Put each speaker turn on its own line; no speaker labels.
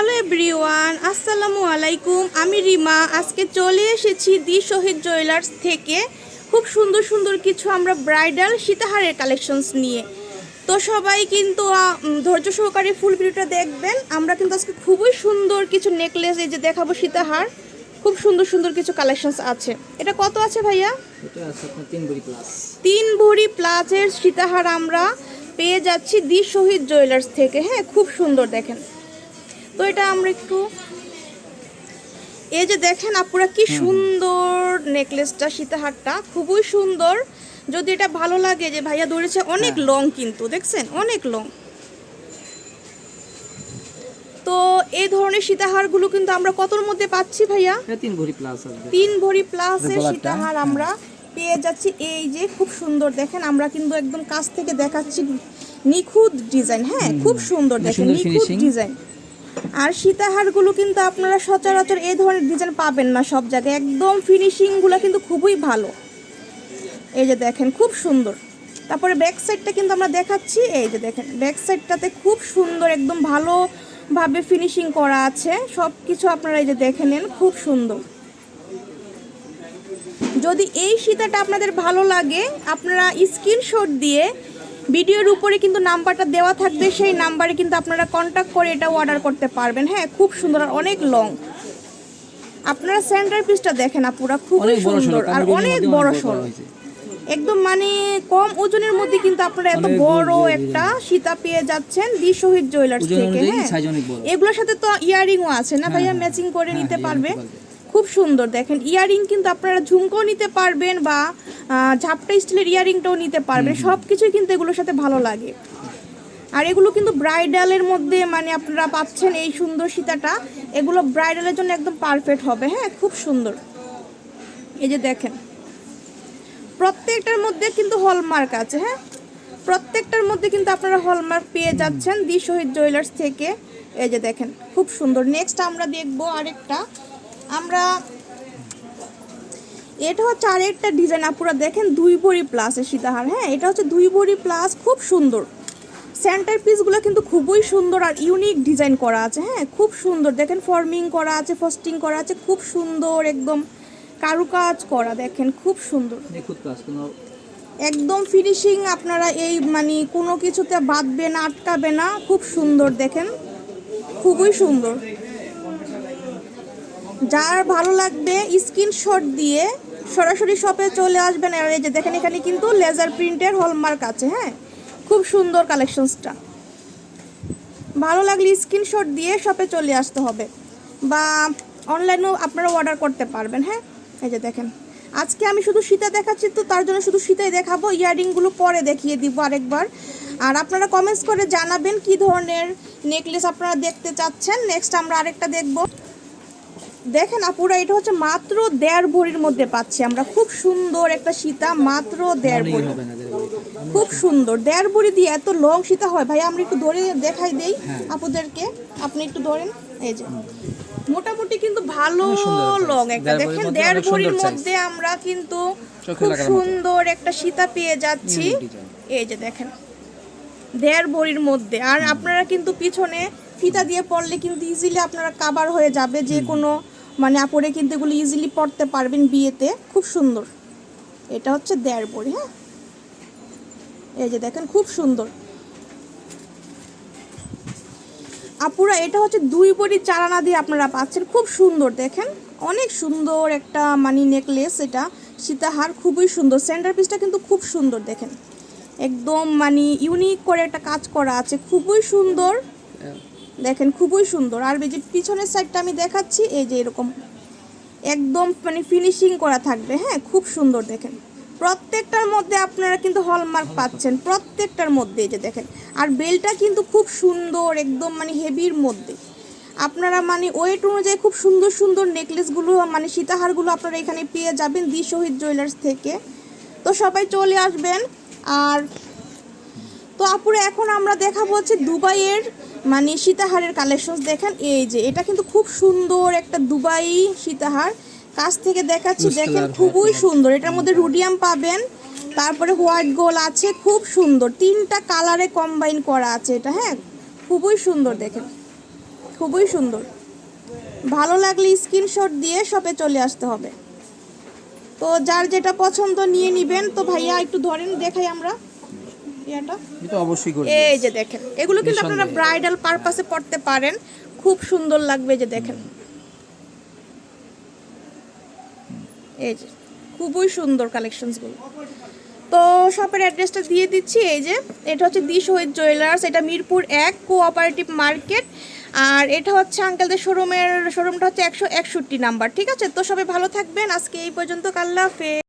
Hello everyone আসসালামু আলাইকুম। আমি রিমা। আজকে চলে এসেছি দি শহীদ জুয়েলার্স থেকে। খুব সুন্দর সুন্দর কিছু আমরা ব্রাইডাল সীতাহারের কালেকশনস নিয়ে। তো সবাই কিন্তু ধৈর্য সহকারে ফুল ভিডিওটা দেখবেন। আমরা কিন্তু আজকে খুবই সুন্দর কিছু নেকলেস এই যে দেখাবো সীতাহার খুব সুন্দর সুন্দর কিছু কালেকশনস আছে। এটা কত আছে ভাইয়া?
তিন ভরি
প্লাসের সীতাহার আমরা পেয়ে যাচ্ছি দি শহীদ জুয়েলার্স থেকে। হ্যাঁ খুব সুন্দর দেখেন। তো এটা আমরা একটু এই যে দেখেন আপুরা কি সুন্দর নেকলেসটা সীতাহারটা খুবই সুন্দর। যদি এটা ভালো লাগে যে ভাইয়া ধরেছে অনেক
হ্যাঁ।
লং কিন্তু দেখছেন? অনেক লং তো এই ধরনের সীতাহারগুলো কিন্তু আমরা কতর মধ্যে পাচ্ছি ভাইয়া?
তিন ভরি প্লাস
তিন ভরি প্লাসের সীতাহার আমরা পেয়ে যাচ্ছি। এই যে খুব সুন্দর দেখেন আমরা কিন্তু একদম কাছ থেকে দেখাচ্ছি নিখুঁত ডিজাইন। হ্যাঁ খুব সুন্দর দেখেন নিখুঁত ডিজাইন। আর সীতাহারগুলো কিন্তু আপনারা সচরাচর এই ধরনের ডিজাইন পাবেন না সব জায়গায়। একদম ফিনিশিংগুলো কিন্তু খুবই ভালো। এই যে দেখেন, খুব সুন্দর। তারপরে ব্যাক সাইডটা কিন্তু আমরা দেখাচ্ছি। এই যে দেখেন ব্যাক সাইডটাতে খুব সুন্দর, একদম ভালোভাবে ফিনিশিং করা আছে। সব কিছু আপনারা এই যে দেখে নেন, খুব সুন্দর। যদি এই সীতাটা আপনাদের ভালো লাগে, আপনারা স্ক্রিনশট দিয়ে ভিডিওর উপরে কিন্তু নাম্বারটা দেওয়া থাকবে সেই নাম্বারে কিন্তু আপনারা কন্ট্যাক্ট করে এটা অর্ডার করতে পারবেন। হ্যাঁ খুব সুন্দর আর অনেক লং আপনারা সেন্টার পিসটা দেখেন আপুরা
বড়
সুন্দর আর অনেক বড় সড়ো একদম মানে কম ওজনের মধ্যে কিন্তু আপনারা এত বড় একটা সীতা পেয়ে যাচ্ছেন দি শহীদ জুয়েলার্স থেকে হ্যাঁ। এগুলোর সাথে তো ইয়ারিংও আছে না ভাইয়া?
হ্যাঁ,
ম্যাচিং করে
হ্যাঁ,
নিতে পারবে। খুব সুন্দর। দেখেন ইয়ারিং কিন্তু আপনারা ঝুমকো নিতে পারবেন বা ঝাপটা স্টিলের ইয়ারিংটাও নিতে পারবেন। সব কিছুই কিন্তু এগুলোর সাথে ভালো লাগে। আর এগুলো কিন্তু ব্রাইডালের মধ্যে মানে আপনারা পাচ্ছেন এই সুন্দর সীতাটা। এগুলো ব্রাইডালের জন্য একদম পারফেক্ট হবে হ্যাঁ? খুব সুন্দর। এই যে দেখেন প্রত্যেকটার মধ্যে কিন্তু হলমার্ক আছে হ্যাঁ? প্রত্যেকটার মধ্যে কিন্তু আপনারা হলমার্ক পেয়ে যাচ্ছেন দি শহীদ জুয়েলার্স থেকে। এই যে দেখেন খুব সুন্দর। নেক্সট আমরা দেখব আরেকটা। আমরা এটা হচ্ছে আরেকটা ডিজাইন আপুরা দেখেন দুই ভরি প্লাসের সীতাহার হ্যাঁ? এটা হচ্ছে দুই ভরি প্লাস খুব সুন্দর। সেন্টার পিসগুলো কিন্তু খুবই সুন্দর আর ইউনিক ডিজাইন করা আছে হ্যাঁ? খুব সুন্দর। দেখেন ফর্মিং করা আছে ফস্টিং করা আছে খুব সুন্দর একদম কারুকাজ করা দেখেন খুব সুন্দর। একদম ফিনিশিং আপনারা এই মানে কোনো কিছুতে বাঁধবে না আটকাবে না খুব সুন্দর দেখেন? খুবই সুন্দর। যার ভালো লাগবে স্ক্রিনশট দিয়ে সরাসরি শপে চলে আসবেন। আর এই যে দেখেন, এখানে কিন্তু লেজার প্রিন্টের হলমার্ক আছে হ্যাঁ? খুব সুন্দর কালেকশনসটা ভালো লাগলে স্ক্রিনশট দিয়ে শপে চলে আসতে হবে। বা অনলাইনেও আপনারা অর্ডার করতে পারবেন হ্যাঁ? এই যে দেখেন, আজকে আমি শুধু সীতা দেখাচ্ছি তো, তার জন্য শুধু সীতাই দেখাবো। ইয়ারিংগুলো পরে দেখিয়ে দিব আরেকবার। আর আপনারা কমেন্টস করে জানাবেন কি ধরনের নেকলেস আপনারা দেখতে চাচ্ছেন। নেক্সট আমরা আরেকটা দেখব। দেখেন আপুরা এটা হচ্ছে মাত্র দেড় ভরির মধ্যে পাচ্ছি। আমরা খুব সুন্দর একটা সীতা মাত্র দেড় ভরি। খুব সুন্দর। দেড় ভরি দিয়ে এত লং সীতা হয় ভাই আমরা একটু ধরে দেখাই দেই
হ্যাঁ।
আপুদেরকে। আপনি একটু ধরেন এই যে। মোটামুটি কিন্তু ভালো লং একটা। দেখেন দেড়
size।
মধ্যে আমরা কিন্তু খুব সুন্দর একটা সীতা পেয়ে যাচ্ছি। এই যে দেখেন দেড় ভরির মধ্যে। আর আপনারা কিন্তু পিছনে ফিতা দিয়ে পড়লে কিন্তু ইজিলি আপনারা কাবার হয়ে যাবে যে কোনো মানে আপরে কিন্তু এগুলো ইজিলি পরতে পারবেন বিয়েতে। খুব সুন্দর। এটা হচ্ছে দেড় বড়ি হ্যাঁ? এই যে দেখেন, খুব সুন্দর। আপুরা, এটা হচ্ছে দুই বড়ি চারানা দিয়ে আপনারা পাচ্ছেন। খুব সুন্দর, দেখেন। অনেক সুন্দর একটা মানি নেকলেস এটা। সীতাহার খুবই সুন্দর। সেন্টার পিসটা কিন্তু খুব সুন্দর, দেখেন। একদম মানে ইউনিক করে একটা কাজ করা আছে। খুবই সুন্দর। দেখেন, খুবই সুন্দর। আর যে পিছনের সাইডটা আমি দেখাচ্ছি, এই যে এরকম একদম মানে ফিনিশিং করা থাকবে হ্যাঁ খুব সুন্দর দেখেন। প্রত্যেকটার মধ্যে আপনারা কিন্তু হলমার্ক পাচ্ছেন, প্রত্যেকটার মধ্যে এই যে দেখেন। আর বেলটা কিন্তু খুব সুন্দর, একদম মানে হেভির মধ্যে। আপনারা মানে ওয়েট অনুযায়ী খুব সুন্দর সুন্দর নেকলেসগুলো মানে সীতাহারগুলো আপনারা এখানে পেয়ে যাবেন দি শহীদ জুয়েলার্স থেকে। তো সবাই চলে আসবেন, আর তো আপুরে, এখন আমরা দেখাবো হচ্ছে দুবাইয়ের মানে সীতাহারের কালেকশন দেখেন এই যে এটা কিন্তু খুব সুন্দর একটা দুবাই সীতাহার। কাছ থেকে দেখাচ্ছি দেখেন খুবই সুন্দর। এটার মধ্যে রুডিয়াম পাবেন তারপরে হোয়াইট গোল আছে খুব সুন্দর। তিনটা কালারে কম্বাইন করা আছে এটা হ্যাঁ? খুবই সুন্দর দেখেন খুবই সুন্দর। ভালো লাগলে স্ক্রিনশট দিয়ে শপে চলে আসতে হবে। তো যার যেটা পছন্দ নিয়ে নিবেন তো ভাইয়া একটু ধরেন দেখাই আমরা। ইয়াটা?
এটা অবশ্যই করে
এই যে দেখেন এগুলো কিন্তু আপনারা ব্রাইডাল পারপাসে পড়তে পারেন। খুব সুন্দর লাগবে যে দেখেন। এই যে খুবই সুন্দর কালেকশনসগুলো তো শপের অ্যাড্রেসটা দিয়ে দিচ্ছি এই যে এটা হচ্ছে দি শহীদ জুয়েলার্স এটা মিরপুর এক কোঅপারেটিভ মার্কেট আর এটা হচ্ছে আঙ্কেলদের শোরুমের শোরুমটা হচ্ছে একশো একষট্টি নাম্বার ঠিক আছে? তো সবাই ভালো থাকবেন আজকে এই পর্যন্ত কাল্লা ফে